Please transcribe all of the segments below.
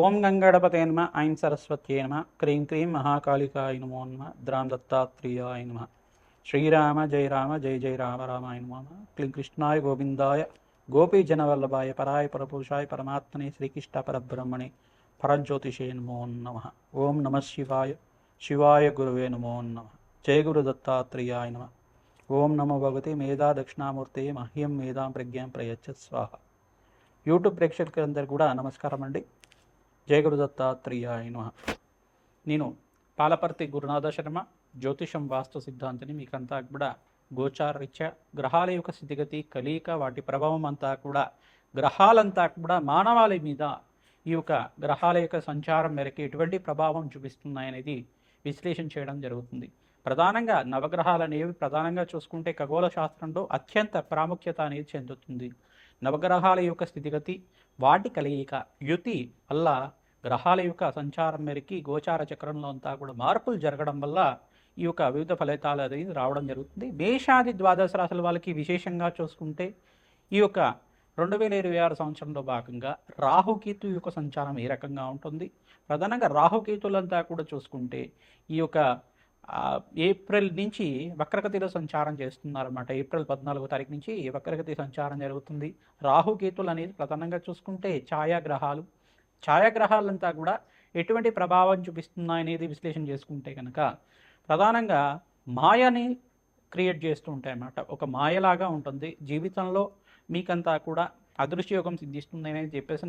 ఓం గంగడపతే నమ ఐం సరస్వత్యే నమ క్రీం క్రీం మహాకాళికాయ నమో నమ ద్రాం దత్తాత్రేయాయ నమ. శ్రీరామ జయ రామ జయ జయ రామ రామాయ నమో నమ. క్లీం కృష్ణాయ గోవిందాయ గోపీజనవల్లభాయ పరాయ పరపురుషాయ పరమాత్మనే శ్రీకృష్ణ పరబ్రహ్మణే పరజ్యోతిషే నమో నమ. ఓం నమ శివాయ శివాయ గురువే నమో నమ. జయ గురు దత్తాత్రేయాయ నమ. ఓం నమో భగవతి మేధా దక్షిణామూర్తి మహ్యం మేధాం ప్రజ్ఞాం ప్రయచ్చ స్వాహ. యూట్యూబ్ ప్రేక్షకులందరూ కూడా నమస్కారం అండి జయ గురు నమ. నేను పాలపర్తి గురునాథ శర్మ జ్యోతిషం వాస్తు సిద్ధాంతిని మీకంతా కూడా గోచారరీత్యా గ్రహాల యొక్క స్థితిగతి కలియిక వాటి ప్రభావం అంతా కూడా గ్రహాలంతా కూడా మానవాళి మీద ఈ యొక్క గ్రహాల యొక్క సంచారం మేరకు ఎటువంటి ప్రభావం చూపిస్తున్నాయనేది విశ్లేషణ చేయడం జరుగుతుంది. ప్రధానంగా నవగ్రహాలు అనేవి ప్రధానంగా చూసుకుంటే ఖగోళ శాస్త్రంలో అత్యంత ప్రాముఖ్యత అనేది చెందుతుంది. నవగ్రహాల యొక్క స్థితిగతి వాటి కలయిక యుతి వల్ల గ్రహాల యొక్క సంచారం మేరకి గోచార చక్రంలో అంతా కూడా మార్పులు జరగడం వల్ల ఈ యొక్క వివిధ ఫలితాలు అనేది రావడం జరుగుతుంది. మేషాది ద్వాదశ రాశుల వాళ్ళకి విశేషంగా చూసుకుంటే ఈ యొక్క రెండు వేల ఇరవై ఆరు సంవత్సరంలో భాగంగా రాహుకేతు యొక్క సంచారం ఏ రకంగా ఉంటుంది? ప్రధానంగా రాహుకేతులంతా కూడా చూసుకుంటే ఈ యొక్క ఏప్రిల్ నుంచి వక్రగతిలో సంచారం చేస్తున్నారన్నమాట. ఏప్రిల్ పద్నాలుగో తారీఖు నుంచి వక్రగతి సంచారం జరుగుతుంది. రాహుకేతులు అనేది ప్రధానంగా చూసుకుంటే ఛాయాగ్రహాలు ఛాయాగ్రహాలంతా కూడా ఎటువంటి ప్రభావం చూపిస్తున్నాయి అనేది విశ్లేషణ చేసుకుంటే కనుక ప్రధానంగా మాయని క్రియేట్ చేస్తూ ఉంటాయి అన్నమాట ఒక మాయలాగా ఉంటుంది. జీవితంలో మీకంతా కూడా అదృశ్యయోగం సిద్ధిస్తుంది అనేది చెప్పేసి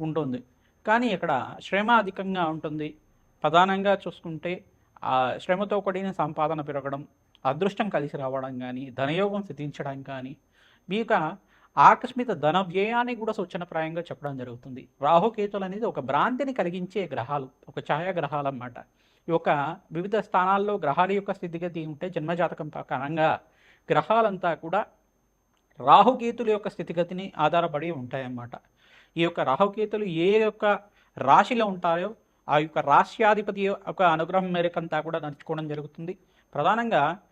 ఉంటుంది. కానీ ఇక్కడ శ్రమ అధికంగా ఉంటుంది. ప్రధానంగా చూసుకుంటే ఆ శ్రమతో కూడిన సంపాదన పెరగడం అదృష్టం కలిసి రావడం కానీ ధనయోగం సిద్ధించడం కానీ మీక ఆకస్మిక ధన వ్యయాన్ని కూడా సూచనప్రాయంగా చెప్పడం జరుగుతుంది. రాహుకేతులు అనేది ఒక భ్రాంతిని కలిగించే గ్రహాలు ఒక ఛాయాగ్రహాలు అన్నమాట ఈ యొక్క వివిధ స్థానాల్లో గ్రహాల యొక్క స్థితిగతి ఉంటే జన్మజాతకం ప్రకారంగా గ్రహాలంతా కూడా రాహుకేతుల యొక్క స్థితిగతిని ఆధారపడి ఉంటాయన్నమాట. ఈ యొక్క రాహుకేతులు ఏ యొక్క రాశిలో ఉంటాయో ఆ యొక్క రాశ్యాధిపతి యొక్క అనుగ్రహం మేరకంతా కూడా నడుచుకోవడం జరుగుతుంది. ప్రధానంగా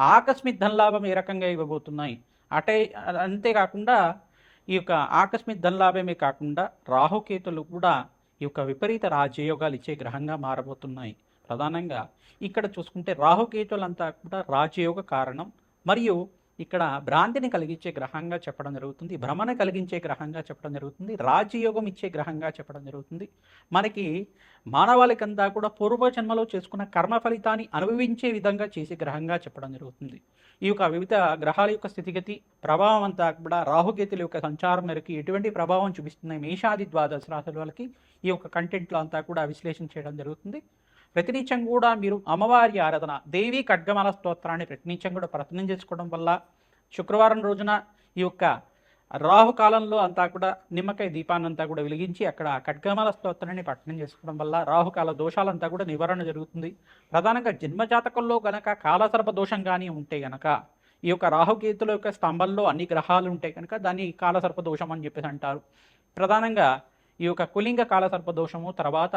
ఆకస్మిక ధనలాభం ఏ రకంగా ఇవ్వబోతున్నాయి? అటే అంతేకాకుండా ఈ యొక్క ఆకస్మిక ధనలాభమే కాకుండా రాహుకేతులు కూడా ఈ యొక్క విపరీత రాజయోగాలు ఇచ్చే గ్రహంగా మారబోతున్నాయి. ప్రధానంగా ఇక్కడ చూసుకుంటే రాహుకేతులంతా కూడా రాజయోగ కారణం. మరియు ఇక్కడ భ్రాంతిని కలిగించే గ్రహంగా చెప్పడం జరుగుతుంది భ్రమణ కలిగించే గ్రహంగా చెప్పడం జరుగుతుంది రాజయోగం ఇచ్చే గ్రహంగా చెప్పడం జరుగుతుంది. మనకి మానవాళికంతా కూడా పూర్వజన్మలో చేసుకున్న కర్మ ఫలితాన్ని అనుభవించే విధంగా చేసే గ్రహంగా చెప్పడం జరుగుతుంది. ఈ యొక్క వివిధ గ్రహాల యొక్క స్థితిగతి ప్రభావం అంతా కూడా రాహుకేతుల యొక్క సంచారం మేరకు ఎటువంటి ప్రభావం చూపిస్తున్నాయి మేషాది ద్వాదశ రాశుల వాళ్ళకి ఈ యొక్క కంటెంట్లో అంతా కూడా విశ్లేషణ చేయడం జరుగుతుంది. ప్రతినిత్యం కూడా మీరు అమ్మవారి ఆరాధన దేవి ఖడ్గమాల స్తోత్రాన్ని ప్రతినిత్యం కూడా ప్రయత్నం చేసుకోవడం వల్ల శుక్రవారం రోజున ఈ యొక్క రాహు కాలంలో అంతా కూడా నిమ్మకాయ దీపాన్ని అంతా కూడా వెలిగించి అక్కడ ఖడ్గమాల స్తోత్రాన్ని పఠనం చేసుకోవడం వల్ల రాహుకాల దోషాలంతా కూడా నివారణ జరుగుతుంది. ప్రధానంగా జన్మజాతకంలో గనక కాలసర్ప దోషం కానీ ఉంటే గనక ఈ యొక్క రాహుకేతుల యొక్క స్తంభంలో అన్ని గ్రహాలు ఉంటాయి కనుక దాన్ని కాలసర్ప దోషం అని చెప్పేసి అంటారు. ప్రధానంగా ఈ యొక్క కులింగ కాలసర్ప దోషము తర్వాత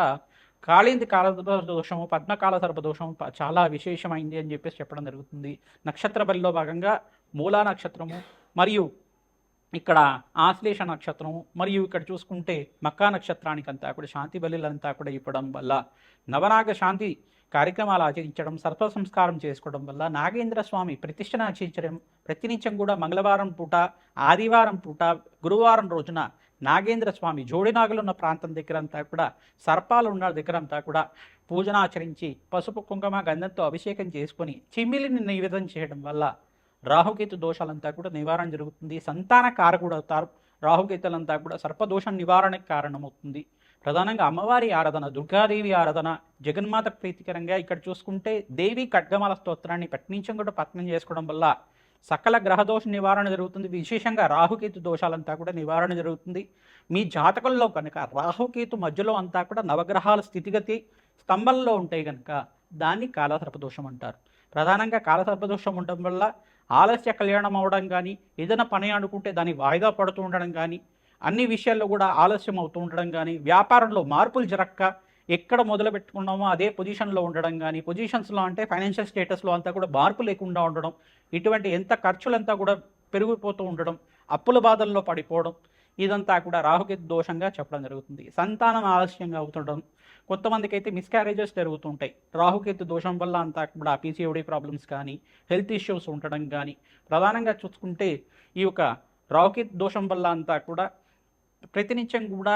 కాళింది కాల దోషము పద్మకాల సర్ప దోషము చాలా విశేషమైంది అని చెప్పేసి చెప్పడం జరుగుతుంది. నక్షత్ర బలిలో భాగంగా మూలా నక్షత్రము మరియు ఇక్కడ ఆశ్లేష నక్షత్రము మరియు ఇక్కడ చూసుకుంటే మక్కా నక్షత్రానికంతా కూడా శాంతి బలిలంతా కూడా ఇవ్వడం వల్ల నవనాగ శాంతి కార్యక్రమాలు ఆచరించడం సర్ప సంస్కారం చేసుకోవడం వల్ల నాగేంద్ర స్వామి ప్రతిష్టను ఆచరించడం ప్రతినిత్యం కూడా మంగళవారం పూట ఆదివారం పూట గురువారం రోజున నాగేంద్ర స్వామి జోడినాగులు ఉన్న ప్రాంతం దగ్గర అంతా కూడా సర్పాలు ఉన్న దగ్గర అంతా కూడా పూజనాచరించి పసుపు కుంకుమ గంధంతో అభిషేకం చేసుకొని చిమ్మిలిని నివేదన చేయడం వల్ల రాహుకేతు దోషాలంతా కూడా నివారణ జరుగుతుంది. సంతాన కారకుడు అవుతారు. రాహుకేతులంతా కూడా సర్పదోష నివారణకు కారణమవుతుంది. ప్రధానంగా అమ్మవారి ఆరాధన దుర్గాదేవి ఆరాధన జగన్మాత ప్రీతికరంగా ఇక్కడ చూసుకుంటే దేవి ఖడ్గమాల స్తోత్రాన్ని పట్నించం కూడా పత్నం చేసుకోవడం వల్ల సకల గ్రహదోష నివారణ జరుగుతుంది. విశేషంగా రాహుకేతు దోషాలంతా కూడా నివారణ జరుగుతుంది. మీ జాతకంలో కనుక రాహుకేతు మధ్యలో అంతా కూడా నవగ్రహాల స్థితిగతి స్తంభంలో ఉంటాయి కనుక దాన్ని కాలసర్పదోషం అంటారు. ప్రధానంగా కాలసర్పదోషం ఉండడం వల్ల ఆలస్య కళ్యాణం అవడం కానీ ఏదైనా పని అనుకుంటే దాన్ని వాయిదా పడుతూ ఉండడం కానీ అన్ని విషయాల్లో కూడా ఆలస్యం అవుతూ ఉండడం కానీ వ్యాపారంలో మార్పులు జరక్క ఎక్కడ మొదలు పెట్టుకున్నామో అదే పొజిషన్లో ఉండడం కానీ పొజిషన్స్లో అంటే ఫైనాన్షియల్ స్టేటస్లో అంతా కూడా మార్పు లేకుండా ఉండడం ఇటువంటి ఎంత ఖర్చులంతా కూడా పెరిగిపోతూ ఉండడం అప్పుల బాధల్లో పడిపోవడం ఇదంతా కూడా రాహుకేతు దోషంగా చెప్పడం జరుగుతుంది. సంతానం ఆలస్యంగా అవుతుండడం కొంతమందికి అయితే మిస్క్యారేజెస్ జరుగుతుంటాయి. రాహుకేతు దోషం వల్ల అంతా కూడా పీసీఓడి ప్రాబ్లమ్స్ కానీ హెల్త్ ఇష్యూస్ ఉండడం కానీ ప్రధానంగా చూసుకుంటే ఈ యొక్క రాహుకేతు దోషం వల్ల అంతా కూడా ప్రతినిత్యం కూడా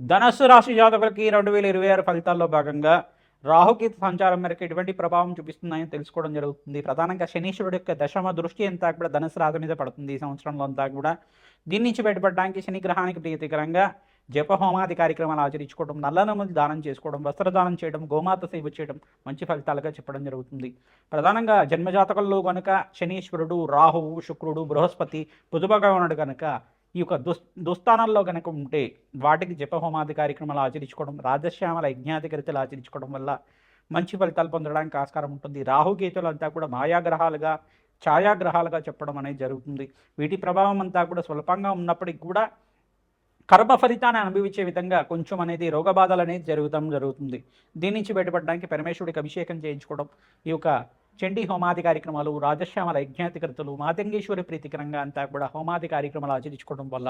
ధనస్సు రాశి జాతకులకి రెండు వేల ఇరవై ఆరు ఫలితాల్లో భాగంగా రాహుకేతు సంచారం మేరకు ఎటువంటి ప్రభావం చూపిస్తున్నాయని తెలుసుకోవడం జరుగుతుంది. ప్రధానంగా శనీశ్వరుడు యొక్క దశమ దృష్టి అంతా కూడా ధనుసు రాశి మీద పడుతుంది ఈ సంవత్సరంలో అంతా కూడా. దీని నుంచి బయటపడడానికి శని గ్రహానికి ప్రీతికరంగా జపహోమాది కార్యక్రమాలు ఆచరించుకోవడం నల్లనములు దానం చేసుకోవడం వస్త్రదానం చేయడం గోమాత సేవ చేయడం మంచి ఫలితాలుగా చెప్పడం జరుగుతుంది. ప్రధానంగా జన్మజాతకంలో కనుక శనీశ్వరుడు రాహువు శుక్రుడు బృహస్పతి బుధభగవానుడు కనుక ఈ యొక్క దుస్ దుస్థానాల్లో కనుక ఉంటే వాటికి జపహోమాది కార్యక్రమాలు ఆచరించుకోవడం రాజశ్యామల యజ్ఞాధికరితలు ఆచరించుకోవడం వల్ల మంచి ఫలితాలు పొందడానికి ఆస్కారం ఉంటుంది. రాహుకేతులు అంతా కూడా మాయాగ్రహాలుగా ఛాయాగ్రహాలుగా చెప్పడం అనేది జరుగుతుంది. వీటి ప్రభావం అంతా కూడా స్వల్పంగా ఉన్నప్పటికీ కూడా కర్మ ఫలితాన్ని అనుభవించే విధంగా కొంచెం అనేది రోగబాధలు అనేది జరుగుతాం జరుగుతుంది. దీని నుంచి బయటపడడానికి పరమేశ్వరుడికి అభిషేకం చేయించుకోవడం ఈ యొక్క చండీ హోమాది కార్యక్రమాలు రాజశ్యామల యజ్ఞాధికృతులు మాతంగేశ్వరి ప్రీతికరంగా అంతా కూడా హోమాది కార్యక్రమాలు ఆచరించుకోవడం వల్ల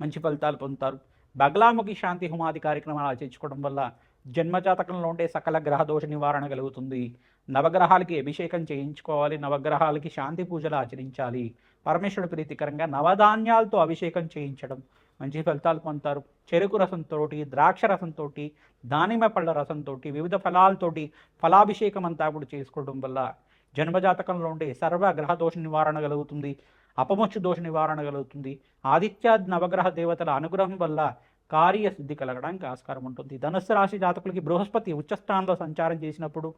మంచి ఫలితాలు పొందుతారు. బగలాముఖి శాంతి హోమాది కార్యక్రమాలు ఆచరించుకోవడం వల్ల జన్మజాతకంలో ఉండే సకల గ్రహ దోష నివారణ కలుగుతుంది. నవగ్రహాలకి అభిషేకం చేయించుకోవాలి నవగ్రహాలకి శాంతి పూజలు ఆచరించాలి. పరమేశ్వరుడు ప్రీతికరంగా నవధాన్యాలతో అభిషేకం చేయించడం మంచి ఫలితాలు పొందుతారు. చెరుకు రసంతో ద్రాక్ష రసంతో దానిమ్మ పళ్ళ రసంతో వివిధ ఫలాలతోటి ఫలాభిషేకం అంతా కూడా చేసుకోవడం వల్ల జన్మజాతకంలో ఉండే సర్వ గ్రహ దోష నివారణ కలుగుతుంది అపమోక్ష దోష నివారణ కలుగుతుంది. ఆదిత్య నవగ్రహ దేవతల అనుగ్రహం వల్ల కార్యసిద్ధి కలగడానికి ఆస్కారం ఉంటుంది. ధనుస్సు రాశి జాతకులకి బృహస్పతి ఉచ్చస్థానంలో సంచారం చేసినప్పుడు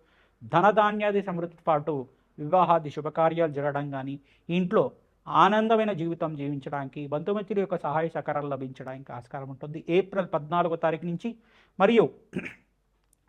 ధనధాన్యాది సమృద్ధి పాటు వివాహాది శుభకార్యాలు జరగడం కానీ ఇంట్లో ఆనందమైన జీవితం జీవించడానికి బంధుమిత్రుల యొక్క సహాయ సహకారాలు లభించడానికి ఆస్కారం ఉంటుంది. ఏప్రిల్ పద్నాలుగో తారీఖు నుంచి మరియు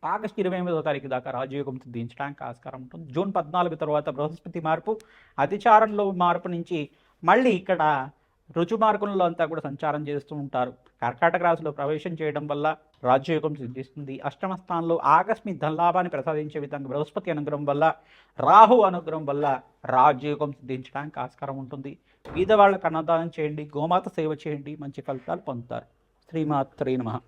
ఆగస్టు ఇరవై ఎనిమిదో తారీఖు దాకా రాజయోగం సిద్ధించడానికి ఆస్కారం ఉంటుంది. జూన్ పద్నాలుగు తర్వాత బృహస్పతి మార్పు అతిచారంలో మార్పు నుంచి మళ్ళీ ఇక్కడ రుచు మార్గంలో అంతా కూడా సంచారం చేస్తూ ఉంటారు. కర్కాటక రాశిలో ప్రవేశం చేయడం వల్ల రాజయోగం సిద్ధిస్తుంది. అష్టమ స్థానంలో ఆగస్మి ధనలాభాన్ని ప్రసాదించే విధంగా బృహస్పతి అనుగ్రహం వల్ల రాహు అనుగ్రహం వల్ల రాజయోగం సిద్ధించడానికి ఆస్కారం ఉంటుంది. బీద వాళ్ళకు అన్నదానం చేయండి గోమాత సేవ చేయండి మంచి ఫలితాలు పొందుతారు. శ్రీమాత్రే నమ.